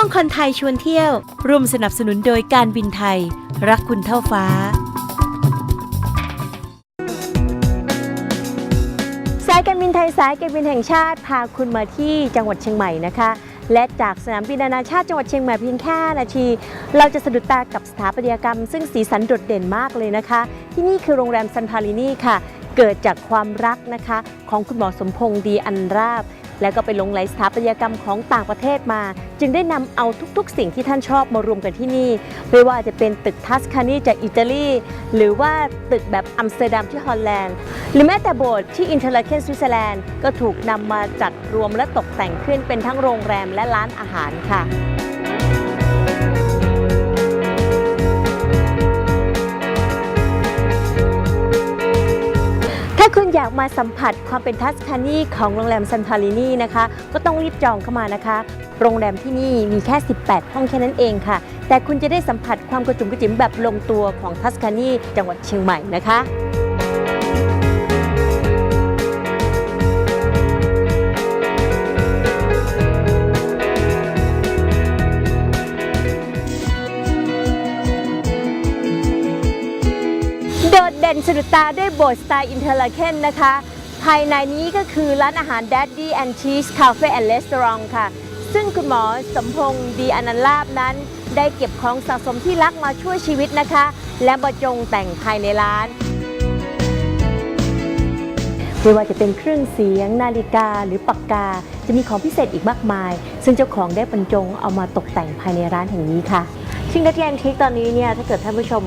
ช่วงคนไทยชวนเที่ยว ร่วมสนับสนุนโดยการบินไทย รักคุณเท่าฟ้า สายการบินไทยสายการบินแห่งชาติ พาคุณมาที่จังหวัดเชียงใหม่นะคะ และจากสนามบินนานาชาติจังหวัดเชียงใหม่เพียงแค่นาที เราจะสะดุดตากับสถาปัตยกรรม ซึ่งสีสันโดดเด่นมากเลยนะคะ ที่นี่คือโรงแรมซันพารินีค่ะ เกิดจากความรักนะคะ ของคุณหมอสมพงษ์ดีอันราบ แล้วก็ไปลงไหลสถาปัตยกรรมของต่างประเทศมา จึงได้นำเอาทุกๆ สิ่งที่ท่านชอบมารวมกันที่นี่ไม่ว่าจะเป็นตึกทัสคานีจากอิตาลี หรือว่าตึกแบบอัมสเตอร์ดัมที่ฮอลแลนด์ หรือแม้แต่โบสถ์ที่อินเทอร์ลเคนสวิตเซอร์แลนด์ก็ถูกนำมาจัดรวมและตกแต่งขึ้นเป็นทั้งโรงแรมและร้านอาหารค่ะ คุณอยากมาสัมผัสความเป็นทัสคานีของโรงแรมซันพารินีนะคะ ก็ต้องรีบจองเข้ามานะคะ โรงแรมที่นี่มีแค่ 18 ห้องแค่นั้นเองค่ะ แต่คุณจะได้สัมผัสความกระจุมกระจิ๋มแบบลงตัวของทัสคานีจังหวัดเชียงใหม่นะคะ เด่นสะดุดตาด้วยโบสถ์สไตล์อินเทอร์ลาเคนนะคะ ภายในนี้ก็คือร้านอาหาร Daddy and Cheese Cafe and Restaurant ค่ะ ซึ่งคุณหมอสมพงษ์ดีอนันต์ลาบนั้น ได้เก็บของสะสมที่รักมาช่วยชีวิตนะคะ และบรรจงแต่งภายในร้านไม่ว่าจะเป็นเครื่องเสียง นาฬิกาหรือปากกา จะมีของพิเศษอีกมากมาย ซึ่งเจ้าของได้บรรจงเอามาตกแต่งภายในร้านแห่งนี้ค่ะ ชิงดัตแอนทิกตอนนี้เนี่ยถ้าเกิดท่านผู้ชม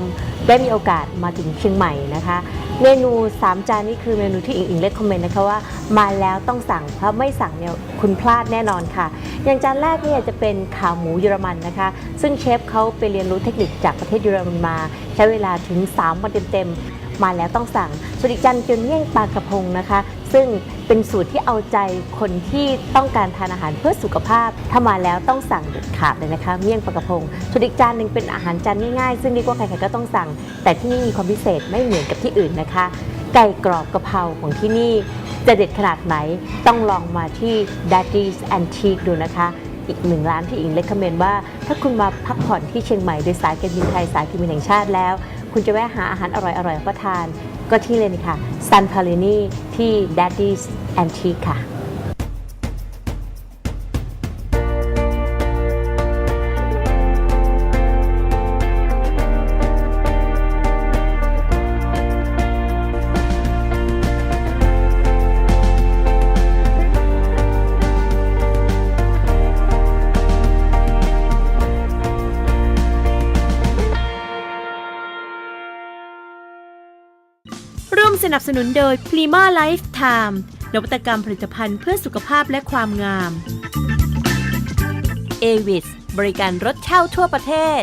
ได้มีโอกาสมาถึงเชียงใหม่นะคะ เมนู 3 จานนี่คือเมนูที่อิงอิงเลคคอมเมนต์นะคะว่ามาแล้วต้องสั่งเพราะไม่สั่งเนี่ยคุณพลาดแน่นอนค่ะ อย่างจานแรกเนี่ยจะเป็นขาหมูเยอรมันนะคะ ซึ่งเชฟเขาไปเรียนรู้เทคนิคจากประเทศเยอรมันมา ใช้เวลาถึง 3 วันเต็มๆมาแล้วต้องสั่งส่วนอีกจานเป็นเมี่ยงปลากระพงนะคะ ซึ่งเป็นสูตรที่เอาใจคนที่ต้องการทานอาหารเพื่อสุขภาพ ถ้ามาแล้วต้องสั่งเด็ดขาดเลยนะคะ เมี่ยงปลากระพงส่วนอีกจานหนึ่งเป็นอาหารจานง่ายๆ ซึ่งเรียกว่าใครๆก็ต้องสั่ง แต่ที่นี่มีความพิเศษไม่เหมือนกับที่อื่นนะคะ ไก่กรอบกะเพราของที่นี่จะเด็ดขนาดไหนต้องลองมาที่ Daddy's Antique ดูนะคะอีกหนึ่งร้านที่อิงเล c ก m เมนว่า ถ้าคุณมาพักผ่อนที่เชียงใหม่โดยสายการบินไทยสายการบินแห่งชาติแล้ว คุณจะแวะหาอาหารอร่อยๆรับประทาน ก็ที่เลยนี่ค่ะ San p a l i n i ที่ Daddy's Antique ค่ะ มสนับสนุนโดย Prima Lifetime นวัตกรรมผลิตภัณฑ์เพื่อสุขภาพและความงาม a v i s บริการรถเช่าทั่วประเทศ